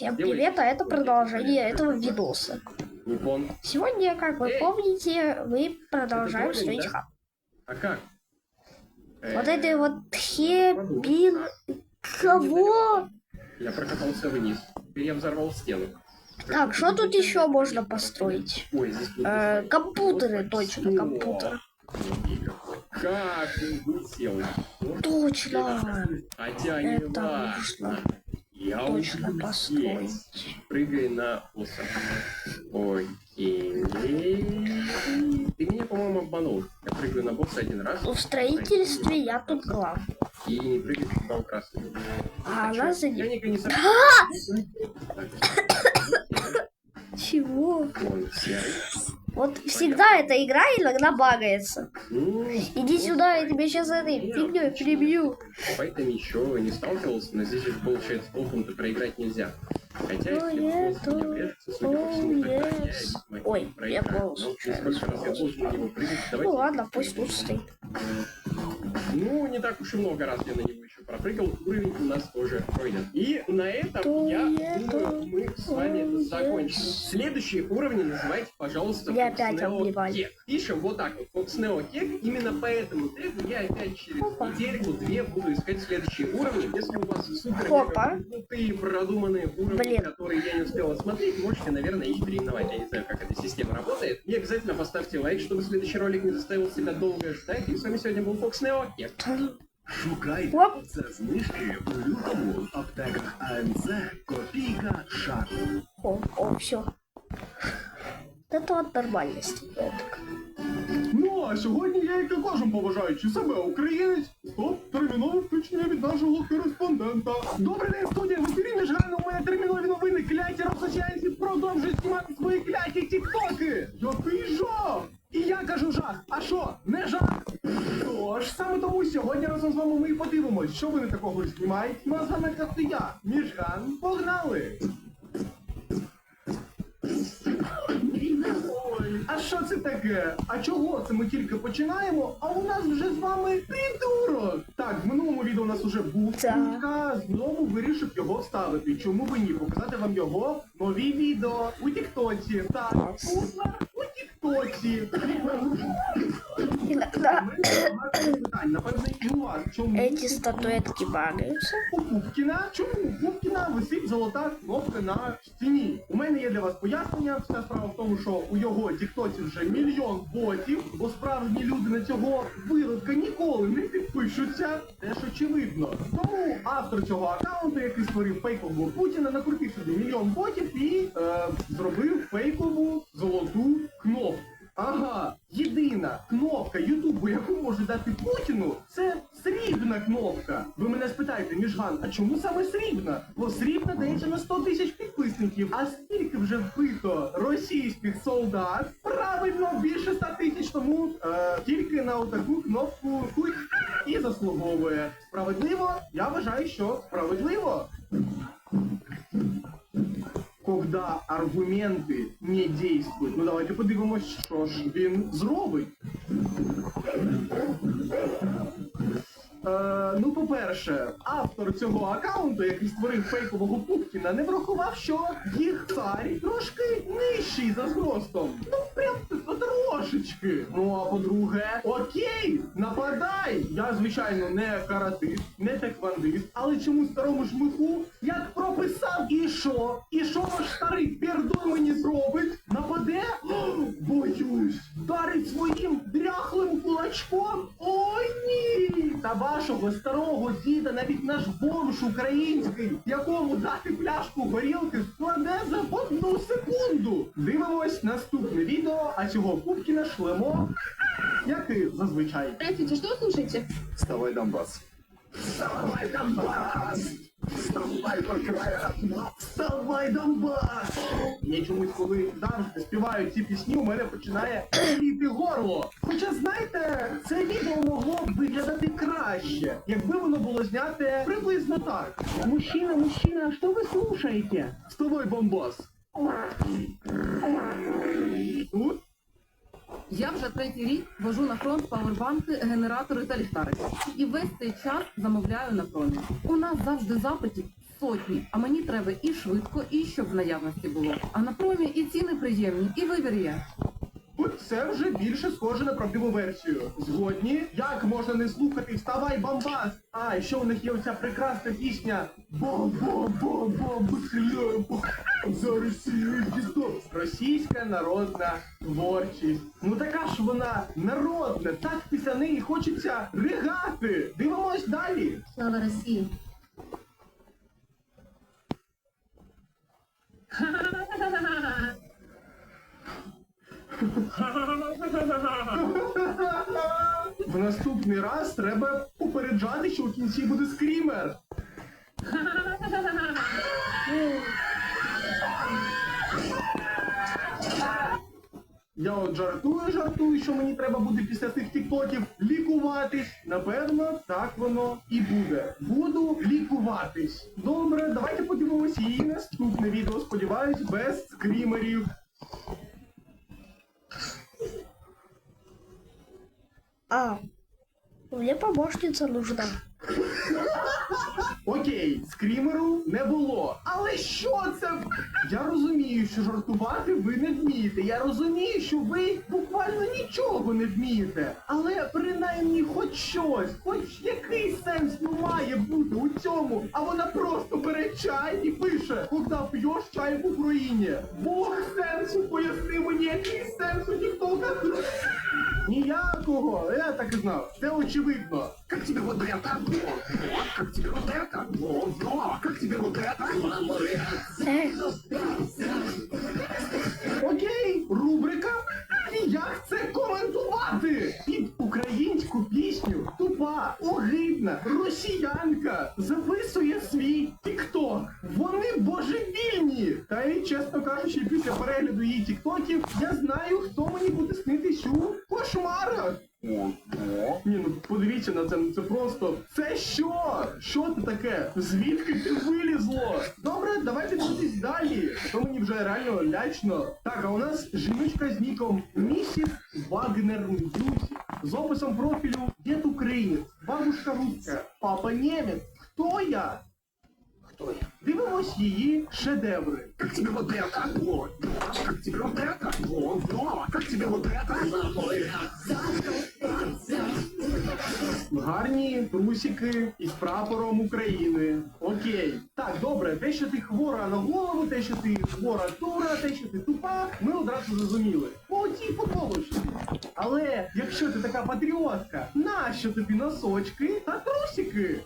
Всем привет, а это продолжение этого видоса. Сегодня, как вы помните, мы продолжаем Это строить хаб. А как? Вот Э, этой вот хебин... Кого? Я прокатался вниз. Теперь я взорвал стену. Так, что тут еще можно построить? Ой, здесь Э, компьютеры, Вот точно, компьютеры. Как. Вот Точно. Не Это важно. Я Точно уже построить. Прыгай на осов. Окей. Ты меня, по-моему, обманул. Я прыгаю на босса один раз В строительстве я тут главный. и не прыгаю туда у красного. А чё? она за Я никогда не Чего? Он серый. Вот всегда эта игра иногда багается. Ну, Иди ну, сюда, я тебе сейчас этой фигней перебью. С ничего, не сталкивался, но здесь же получается толком-то проиграть нельзя. Хотя, ну, если нету, не врежется, судя по всему, тогда я... Ой, я полз. Ну, ну ладно, пусть тут стоит. Э, ну, не так уж и много раз я на него еще пропрыгал. Уровень у нас тоже пройден. И на этом То я думаю, мы с вами закончим. Следующие уровни называйте, пожалуйста, Я опять обливаю. Пишем вот так вот, Foxneo Cake. Именно по этому тегу я опять через Опа. недельку-две буду искать следующие уровни. Если у вас супер Опа. крутые продуманные уровни, Блин. которые я не успел осмотреть, можете, наверное, их переименовать. Я не знаю, как эта система работает. И обязательно поставьте лайк, чтобы следующий ролик не заставил себя долго ждать. И с вами сегодня был Foxneo Шукайте Оп. це знижки у лютому аптеках АНЦ Копійка Шаг. О, о, все. Это от нормальности. Это. Ну, а сьогодні я, як і кожен поважаючи себе українець, стоп, термінове включення від нашого кореспондента. Добрий день, студія, в ефірі Міжграна, у мене термінові новини, кляті розсочаєнці продовжують знімати свої кляті тіктоки. Який жах! І я кажу жах, а що, не жах? Тож, саме тому сьогодні разом з вами ми і подивимось, що вони такого знімають. Ну а з вами як я, Міжган, погнали! А що це таке? А чого це ми тільки починаємо? А у нас вже з вами придурок. Так, в минулому відео у нас уже був. Кузька, знову вирішив його вставити. Чому би ні? Показати вам його нові відео у Тіктоці. Так, Кузька питань. Напевне, і у вас. Чому? эти статуэтки Пупкіна, чому Пупкіна висить золота кнопка на стіні? У мене є для вас пояснення. Вся справа в тому, що у його тіктоці вже мільйон ботів, бо справжні люди на цього виродка ніколи не підпишуться. Теж очевидно. Тому автор цього аккаунту, який створив фейкового Путіна, накрутив собі мільйон ботів і е, зробив фейкову золоту кнопку. Ага, єдина кнопка Ютубу, яку може дати Путіну, це срібна кнопка. Ви мене спитаєте, Міжган, а чому саме срібна? Бо срібна дається на 100 тисяч підписників. А скільки вже вбито російських солдат? Правильно, більше 100 тисяч, тому е, тільки на отаку кнопку хуй і заслуговує. Справедливо? Я вважаю, що справедливо. Когда аргументи не дійствують. Ну давайте подивимось, що ж він зробить. Е, ну, по-перше, автор цього аккаунту, який створив фейкового Пупкіна, не врахував, що їх цар трошки нижчий за зростом. Ну, прям трошечки. Ну, а по-друге, окей, нападай! Я, звичайно, не каратист, не теквандист, але чому старому жмиху як прописав і що? Що ваш старий пердун мені зробить? Нападе? Боюсь, вдарить своїм дряхлим кулачком? Ой ні! Та вашого старого діда навіть наш бомж український, якому дати пляшку горілки, складе за одну секунду. Дивимось наступне відео, а цього Пупкіна шлемо, як і зазвичай. Здравствуйте, что слушаете? Вставай, Донбас. Вставай, Донбас! Вставай, Донбас! Вставай, Донбас! Я чомусь, коли завжди співаю ці пісні, у мене починає боліти горло. Хоча, знаєте, це відео могло б виглядати краще, якби воно було зняте приблизно так. Мужчина, мужчина, що ви слушаєте? Вставай, Донбас! Тут Я вже третій рік вожу на фронт павербанки, генератори та ліхтарики. І весь цей час замовляю на промі. У нас завжди запитів сотні. А мені треба і швидко, і щоб в наявності було. А на промі і ціни приємні, і вибір є. От це вже більше схоже на правдиву версію. Згодні? Як можна не слухати Вставай, Бамбас! А, і ще у них є оця прекрасна пісня Бам-бам-бам-бам, хліб за Росію дідо. Російська народна творчість. Ну така ж вона народна, так після неї хочеться ригати. Дивимось далі. Слава Росії! В наступний раз треба попереджати, що у кінці буде скрімер. Я от жартую, жартую, що мені треба буде після цих тіктоків лікуватись. Напевно, так воно і буде. Буду лікуватись. Добре, давайте подивимося її наступне відео. Сподіваюсь, без скрімерів. А, мне помощница нужна. Окей, скрімеру не було. Але що це? Я розумію, що жартувати ви не вмієте. Я розумію, що ви буквально нічого не вмієте. Але принаймні хоч щось, хоч який сенс ну, має бути у цьому. А вона просто бере чай і пише, коли п'єш чай в Україні. Бог сенсу поясни мені, який сенс у тіктоках. Ніякого, я так і знав. Це очевидно. Как тебе вот это? Вот, вот, как тебе вот это? Вот, вот, как тебе вот это? Э, Окей, рубрика. Як це коментувати? Під українську пісню тупа, огидна, росіянка записує свій тікток. Вони божевільні. Та й чесно кажучи, після перегляду її тіктоків я знаю, хто мені буде снитись у кошмарах. Ні, ну подивіться на це, ну це просто. Це що? Що це таке? Звідки ти вилізло? Добре, давайте дивитись далі. То мені вже реально лячно. Так, а у нас жіночка з ніком Місіс Вагнер Мюзик. З описом профілю Дід Українець, бабушка руська, папа німець. Хто я? Хто я? Дивимось її шедеври. Как тебе вот это? Вот, вот, как тебе вот это? Вот, вот, как тебе вот это? Гарні трусики із прапором України. Окей. Так, добре, те, що ти хвора на голову, те, що ти хвора тура, те, що ти тупа, ми одразу зрозуміли. Цій футболочці. Але якщо ти така патріотка, нащо тобі носочки та трусики?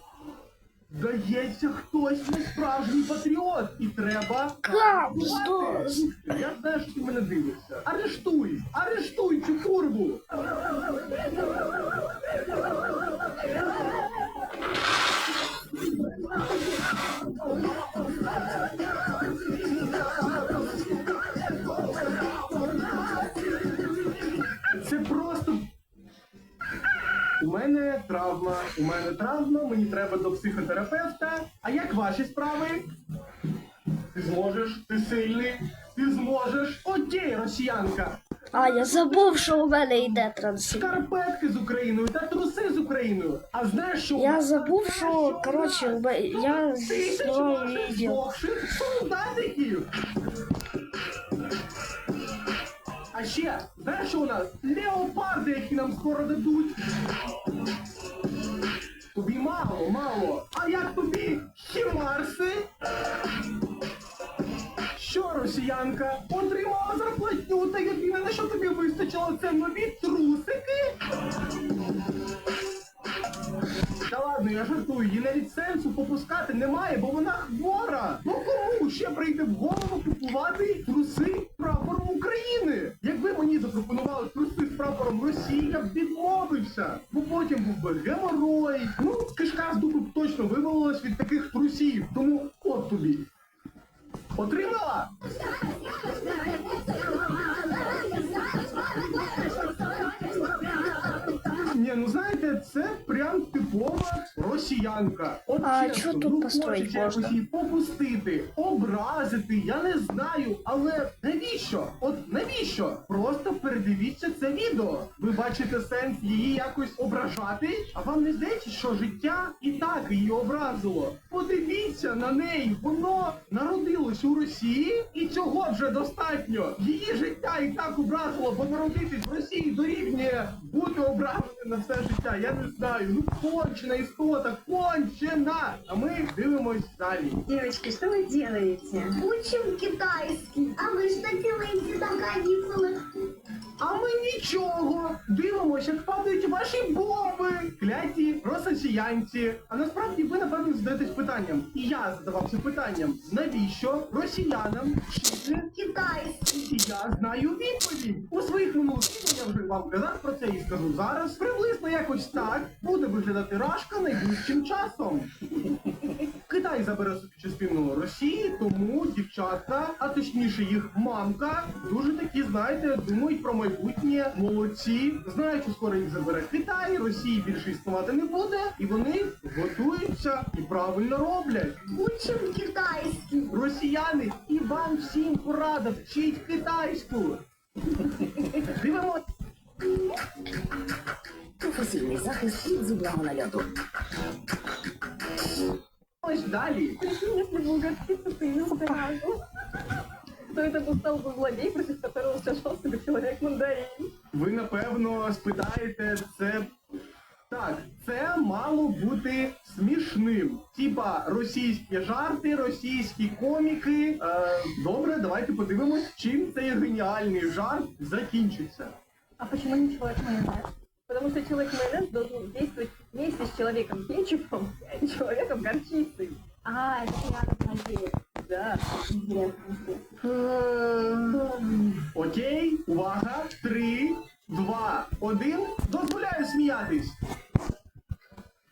Дається хтось не справжній патріот, і треба. Арештувати. Я знаю, що ти мене дивишся. Арештуй! Арештуй цю курву! Це просто. У мене травма, у мене травма, мені треба до психотерапевта. А як ваші справи? Ти зможеш, ти сильний, ти зможеш. Окей, росіянка. А, я забув, що у мене йде трансляція. Шкарпетки з Україною та труси з Україною. А знаєш, що Я забув, що, коротше, у мене- я знімав відео. солдатиків. А ще, знаєш, що у нас? Леопарди, які нам скоро дадуть. Тобі мало, мало. А як тобі хімарси? Що, росіянка, отримала зарплатню та єдине, на що тобі вистачило, це нові трусики? Та ладно, я жартую, їй навіть сенсу попускати немає, бо вона хвора. Ну кому ще прийде в голову купувати труси прапором України? Якби мені запропонували труси з прапором Росії, я б відмовився. Бо потім був би геморой. Ну, кишка з дуби б точно вивалилась від таких можна? її попустити, образити, я не знаю, але навіщо? От навіщо? Просто передивіться це відео. Ви бачите сенс її якось ображати, а вам не здається, що життя і так її образило. Подивіться на неї, воно народилось у Росії, і цього вже достатньо. Її життя і так образило, бо народитись в Росії дорівнює бути ображеним на все життя. Я не знаю. Ну кончена істота, кончена. А ми дивимось. Девочки, что вы делаете? Учим китайский. А вы что делаете на каникулах? А ми нічого. Дивимося, як падають ваші боби. Кляті росіянці. А насправді ви напевно задаєтесь питанням. І я задавався питанням, навіщо росіянам вчити Китайский. І я знаю відповідь. У своїх минулих відео я вже вам казав про це і скажу зараз. Приблизно якось так буде виглядати Рашка найближчим часом. Китай забере собі частину Росії, тому дівчатка, а точніше їх мамка, дуже такі, знаєте, думають про майбутнє молодці. Знають, що скоро їх забере Китай, Росії більше існувати не буде, і вони готуються і правильно роблять. Учим китайский. Росіяни, і вам всім порада, вчіть китайську. Дивимось. Професійний захист від зубного нальоту Ось далі. Если бы угодиться ты сразу, то это бы стал бы злодей, против которого сражался бы человек-мандарин. Ви напевно спитаєте це. Так, це мало бути смішним. Типа російські жарти, російські коміки. Е, добре, давайте подивимось, чим цей геніальний жарт закінчиться. А почему не человек-майонез? Потому что человек-майонез должен действовать вместе с человеком-кетчупом и человеком-горчицей. А, это я надеюсь. Да. Окей, увага, три, два, один. Дозволяю сміятись.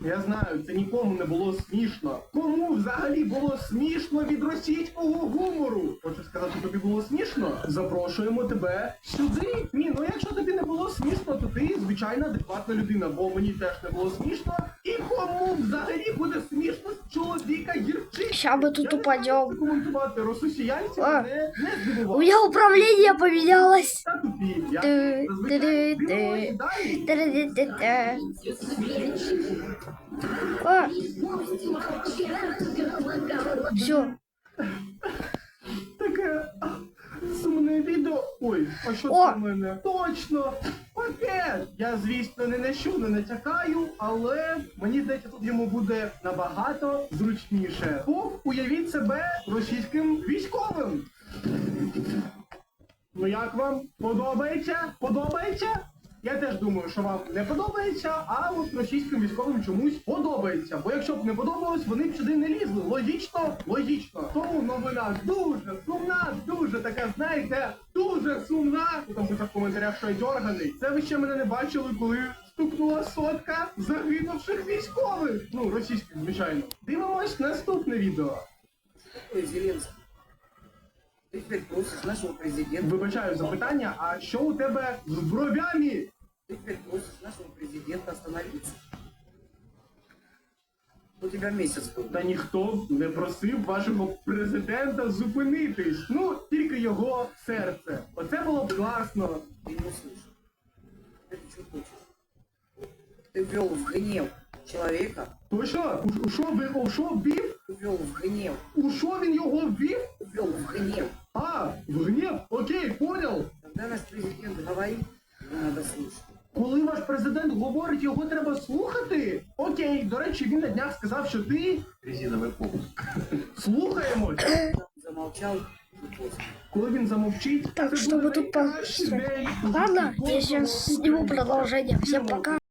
Я знаю, це нікому не було смішно. Кому взагалі було смішно від російського гумору? Хочу сказати, тобі було смішно? Запрошуємо тебе сюди. Ні, ну якщо тобі не було смішно, то ти звичайна адекватна людина, бо мені теж не було смішно. І кому взагалі буде смішно з чоловіка гірчиця? Ща мы тут упадем. Коментувати росіянців А. мене не У здивувало. меня управление поменялось. Та тупі. Я Ти- зазвичай ти- дивимось ти. далі. Та-да-да-да. А. Все. Таке а, сумне відео. Ой, а що О! це в мене? Точно! Пакет! Я, звісно, не на що не натякаю, але мені здається, тут йому буде набагато зручніше. Бо уявіть себе російським військовим. Ну як вам? Подобається? Подобається? Я теж думаю, що вам не подобається, а от російським військовим чомусь подобається. Бо якщо б не подобалось, вони б сюди не лізли. Логічно, логічно. Тому новина дуже сумна, дуже така, знаєте, дуже сумна. Там писав в коментарях, що я дьорганий. Це ви ще мене не бачили, коли стукнула сотка загинувших військових. Ну, російських, звичайно. Дивимось наступне відео. Ой, Зеленский, ты теперь просишь нашего президента, Вибачаю за питання, а що у тебе з бровями? ты теперь просишь нашего президента остановиться. У тебя месяц был. Та ніхто не просив вашого президента зупинитись. Ну, тільки його серце. Оце було б класно. Ты не услышал. Теперь ты что хочешь? Ты ввел в гнев человека, То що? У, у що ви у що ввів? ввел в гнев, У що він його ввів? ввел в гнев. А, в гнів? Окей, понял. Когда наш президент говорит, его надо слушать. Коли ваш президент говорить, його треба слухати. Окей, до речі, він на днях сказав, що ти Резиновый пол. слухаємось. Когда замолчал, поздно. Коли він замовчить, Так, ви тут у Ладно, я сейчас сниму продолжение. Всем пока.